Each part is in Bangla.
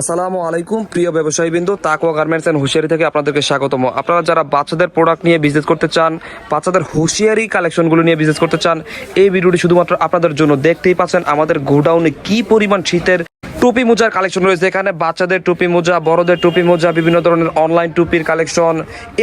আসসালামু আলাইকুম, প্রিয় ব্যবসায়ী বিন্দু তাকুয়া গার্মেন্টস অ্যান্ড হুঁশিয়ারি থেকে আপনাদেরকে স্বাগতম। আপনারা যারা বাচ্চাদের প্রোডাক্ট নিয়ে বিজনেস করতে চান, বাচ্চাদের হুঁশিয়ারি কালেকশনগুলো নিয়ে বিজনেস করতে চান, এই ভিডিওটি শুধুমাত্র আপনাদের জন্য দেখতেই পাচ্ছেন আমাদের গোডাউনে কি পরিমাণ শীতের টুপি মোজার কালেকশন রয়েছে। এখানে বাচ্চাদের টুপি মোজা, বড়দের টুপি মোজা, বিভিন্ন ধরনের অনলাইন টুপির কালেকশন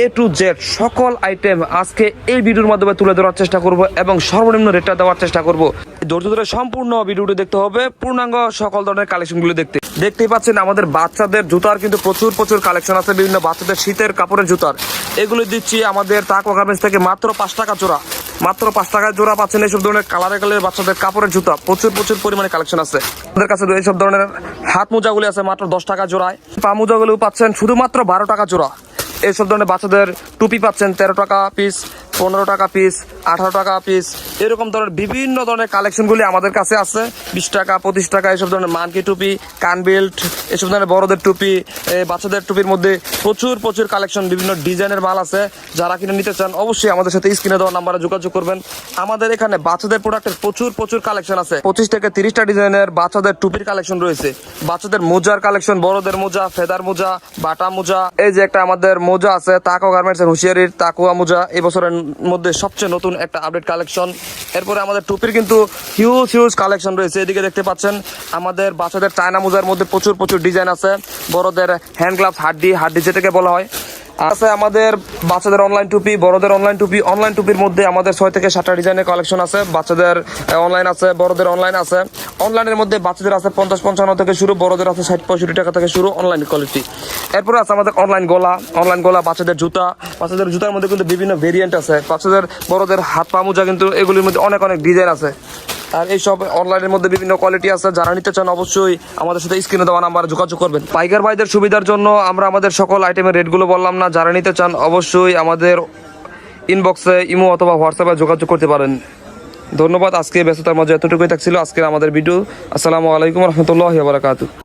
এ টু জেড সকল আইটেম আজকে এই ভিডিওর মাধ্যমে তুলে ধরার চেষ্টা করব এবং সর্বনিম্ন রেটটা দেওয়ার চেষ্টা করব। ধৈর্য ধরে সম্পূর্ণ ভিডিওটি দেখতে হবে। পূর্ণাঙ্গ সকল ধরনের কালেকশনগুলো দেখতে। দেখতেই পাচ্ছেন আমাদের বাচ্চাদের জুতার কিন্তু প্রচুর প্রচুর কালেকশন আছে, বিভিন্ন বাচ্চাদের শীতের কাপড়ের জুতার। এগুলো দিচ্ছি আমাদের তাকো গার্মেন্টস থেকে মাত্র পাঁচ টাকা জোড়া। মাত্র পাঁচ টাকায় জোড়া পাচ্ছেন এইসব ধরনের কালারে কালারের বাচ্চাদের কাপড়ের জুতা। প্রচুর প্রচুর পরিমাণে কালেকশন আছে। আমাদের কাছে এইসব ধরনের হাত মোজাগুলি আছে মাত্র দশ টাকা জোড়ায়। পা মোজাগুলো পাচ্ছেন শুধুমাত্র বারো টাকা জোড়া। এইসব ধরনের বাচ্চাদের টুপি পাচ্ছেন তেরো টাকা পিস পনেরো টাকা পিস আঠারো টাকা পিস এরকম ধরনের বিভিন্ন ধরনের কালেকশনগুলি আমাদের কাছে আছে। বিশ টাকা, পঁচিশ টাকা, এসব ধরনের মানকি টুপি, কান বেল্ট, এসব ধরনের বড়দের টুপি বাচ্চাদের টুপির মধ্যে প্রচুর প্রচুর কালেকশন বিভিন্ন ডিজাইনের মাল আছে। যারা কিনে নিতে চান, অবশ্যই আমাদের সাথে স্ক্রিনে দেওয়া নাম্বারে যোগাযোগ করবেন। আমাদের এখানে বাচ্চাদের প্রোডাক্টের প্রচুর প্রচুর কালেকশন আছে। পঁচিশ থেকে তিরিশটা ডিজাইনের বাচ্চাদের টুপির কালেকশন রয়েছে। বাচ্চাদের মোজার কালেকশন বড়দের মোজা, ফেদার মোজা, বাটা মোজা। এই যে একটা আমাদের মোজা আছে, তাকো গার্মেন্টস হুঁশিয়ারির তাকুয়া মোজা। এই বছরের মধ্যে সবচেয়ে নতুন একটা আপডেট কালেকশন এরপরে আমাদের টুপির কিন্তু হিউজ হিউজ কালেকশন রয়েছে। এদিকে দেখতে পাচ্ছেন, আমাদের বাচ্চাদের চায়না মোজার মধ্যে প্রচুর প্রচুর ডিজাইন আছে। বড়দের হ্যান্ড গ্লাভস হাড্ডি হাড্ডি যেটাকে বলা হয়। আছে আমাদের বাচ্চাদের অনলাইন টুপি, বড়দের অনলাইন টুপি। অনলাইন টুপির মধ্যে আমাদের ছয় থেকে সাতটা ডিজাইনের কালেকশন আছে। বাচ্চাদের অনলাইন আছে, বড়দের অনলাইন আছে। অনলাইনের মধ্যে বাচ্চাদের আছে পঞ্চাশ, পঞ্চান্ন থেকে শুরু, বড়দের আছে ষাট, পঁয়ষট্টি টাকা থেকে শুরু অনলাইন কোয়ালিটি এরপরে আছে আমাদের অনলাইন গলা। অনলাইন গলা, বাচ্চাদের জুতা। বাচ্চাদের জুতার মধ্যে কিন্তু বিভিন্ন ভেরিয়েন্ট আছে। বাচ্চাদের, বড়দের হাত পা মোজা কিন্তু এগুলির মধ্যে অনেক অনেক ডিজাইন আছে। আর এইসব অনলাইনের মধ্যে বিভিন্ন কোয়ালিটি আছে। যারা নিতে চান অবশ্যই আমাদের সাথে স্ক্রিনে দেওয়া নাম্বার যোগাযোগ করবেন। পাইকার ভাইদের সুবিধার জন্য আমরা আমাদের সকল আইটেমের রেটগুলো বললাম না। যারা নিতে চান অবশ্যই আমাদের ইনবক্সে ইমো অথবা হোয়াটসঅ্যাপে যোগাযোগ করতে পারেন। ধন্যবাদ আজকে ব্যস্ততার মাঝে এতটুকুই থাকছিল আজকের আমাদের ভিডিও। আসসালামু আলাইকুম রহমতুল্লাহ বারাকাতু